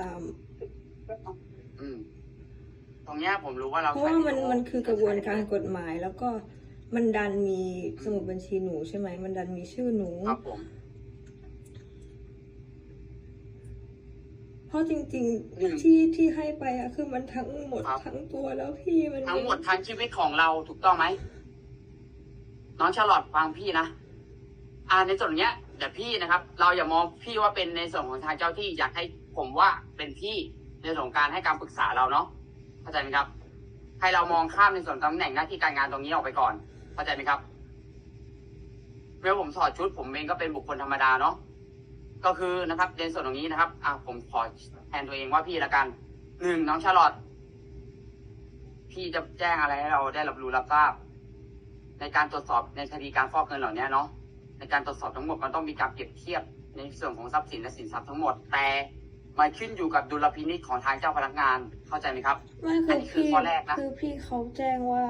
ตาม อืม ตรงเนี้ยผมรู้ว่าเราเพราะว่ามันใช้มันคือกระบวนการกฎหมายแล้วก็มันดันมีสมุดบัญชีหนูใช่ไหม มันดันมีชื่อหนู ครับผม เพราะจริงอืมๆที่ที่ให้ไปอะคือมันทั้งหมดครับ ทั้งตัวแล้วพี่มันทั้งหมดทั้งชีวิตของเราถูกต้องไหมน้องชาลอตฟังพี่นะอ่าในส่วนเนี้ย เดี๋ยวพี่นะครับ เราอย่ามองพี่ว่าเป็นในส่วนของทางเจ้าที่อยากให้ผมว่าเป็นพี่ในส่วนของการให้การปรึกษาเราเนาะเข้าใจไหมครับ ให้เรามองข้ามในส่วนตำแหน่งหน้าที่การงานตรงนี้ออกไปก่อนเข้าใจไหมครับเมื่อผมถอดชุด ผมเองก็เป็นบุคคลธรรมดาเนาะก็คือนะครับในส่วนตรงนี้นะครับอะผมขอแทนตัวเองว่าพี่ละกันหนึ่งน้องชาลอตพี่จะแจ้งอะไรให้เราได้รับรู้รับทราบ ในการตรวจสอบในคดีการฟอกเงินเหล่านี้เนาะ ในการตรวจสอบทั้งหมดมันต้องมีการเปรียบเทียบในส่วนของทรัพย์สินและสินทรัพย์ทั้งหมด แต่มันขึ้นอยู่กับดุลพินิจของทางเจ้าพนักงานเข้าใจไหมครับไม่อัคืนอนี้คือพี่ข้อแรกนะคือพี่เขาแจ้งว่า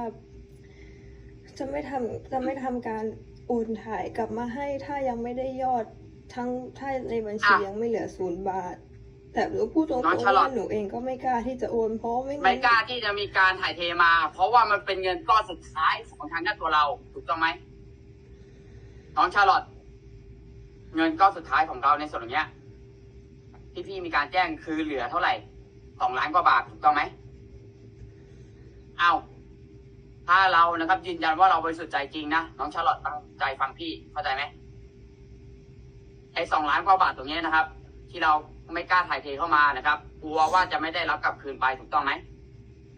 จะไม่ทำจะไม่ทำการโอนถ่ายกลับมาให้ถ้ายังไม่ได้ยอดทั้งถ้าในบัญชีอะยังไม่เหลือศูนย์บาท แต่หนูพูดตรงน้องๆชาลอว่าตหนูเองก็ไม่กล้าที่จะโอนเพราะไม่ไม่งั้นกล้าที่จะมีการถ่ายเทมา เพราะว่ามันเป็นเงินก้อนสุดท้ายของทางด้านตัวเราถูกต้องไหม น้องชาลอตเงินก้อนสุดท้ายของเราในส่วนตรงเนี้ยที่พี่มีการแจ้งคือเหลือเท่าไหร่สองล้านกว่าบาทถูกต้องไหมเอาถ้าเรานะครับ ยืนยันว่าเราบริสุทธิ์ใจจริงนะน้องชาลอตตั้งใจฟังพี่เข้าใจไหมไอ้สองล้านกว่าบาทตรงนี้นะครับ ที่เราไม่กล้าถ่ายเทเข้ามานะครับกลัวว่าจะไม่ได้รับกลับคืนไปถูกต้องไหม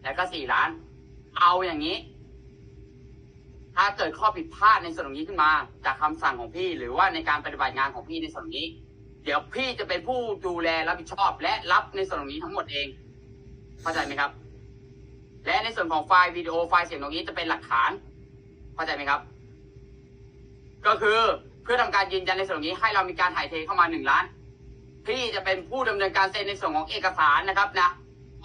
แล้วก็สี่ล้าน เอาอย่างนี้ ถ้าเกิดข้อผิดพลาดในส่วนตรงนี้ขึ้นมา จากคำสั่งของพี่หรือว่าในการปฏิบัติงานของพี่ในส่วนตรงนี้ เดี๋ยวพี่จะเป็นผู้ดูแลรับผิดชอบ และรับในส่วนตรงนี้ทั้งหมดเองเข้าใจไหมครับ และในส่วนของไฟล์วิดีโอไฟล์เสียงตรงนี้จะเป็นหลักฐานเข้าใจไหมครับ ก็คือเพื่อทำการยืนยันในส่วนนี้ให้เรามีการถ่ายเทเข้ามาหนึ่งล้าน พี่จะเป็นผู้ดำเนินการเซ็นในส่วนของเอกสารนะครับนะ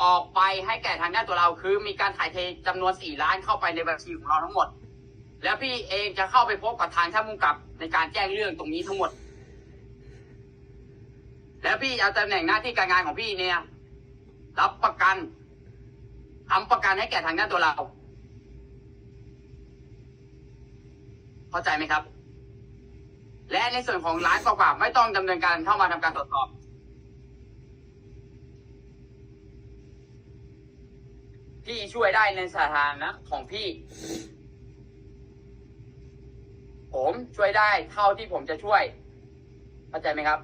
ออกไปให้แก่ทางด้านตัวเราคือมีการถ่ายเทจำนวนสี่ล้านเข้าไปในบัญชีของเราทั้งหมด แล้วพี่เองจะเข้าไปพบกับทางท่านผู้กับในการแจ้งเรื่องตรงนี้ทั้งหมด แล้วพี่เอาตำแหน่งหน้าที่การงานของพี่เนี่ย รับประกันทำประกันให้แก่ทางด้านตัวเรา เข้าใจไหมครับ และในส่วนของร้านกว่าๆไม่ต้องดำเนินการเข้ามาทำการตรวจสอบพี่ช่วยได้ในสถานะของพี่ ผมช่วยได้เท่าที่ผมจะช่วยเข้าใจไหมครับ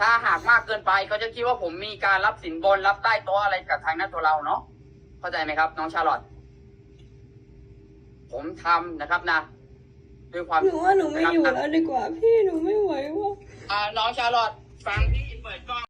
ถ้าหากมากเกินไปเขาจะคิดว่าผมมีการรับสินบนรับใต้โต๊ะอะไรกับทางหน้าตัวเราเนาะเข้าใจไหมครับ น้องชาลอตผมทำนะครับนะด้วยความหนูว่าหนูไม่อยู่นะครับแล้วดีกว่าพี่หนูไม่ไหวว่ะอ่าน้องชาลอตฟังพี่เปิดกล้อง